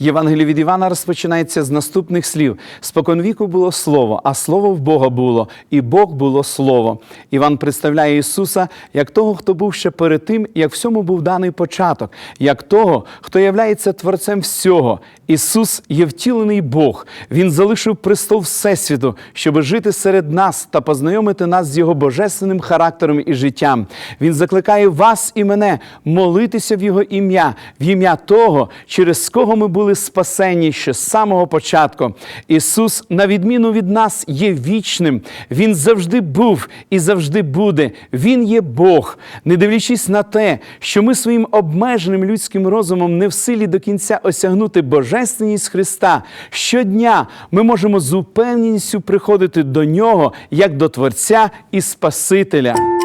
Євангеліє від Івана розпочинається з наступних слів: споконвіку було слово, а слово в Бога було, і Бог було слово. Іван представляє Ісуса як того, хто був ще перед тим, як всьому був даний початок, як того, хто являється творцем всього. Ісус є втілений Бог. Він залишив престол Всесвіту, щоб жити серед нас та познайомити нас з його божественним характером і життям. Він закликає вас і мене молитися в Його ім'я, в ім'я того, через кого ми були спасені ще з самого початку. Ісус, на відміну від нас, є вічним. Він завжди був і завжди буде. Він є Бог. Не дивлячись на те, що ми своїм обмеженим людським розумом не в силі до кінця осягнути божественність Христа. Щодня ми можемо з упевненістю приходити до Нього як до Творця і Спасителя.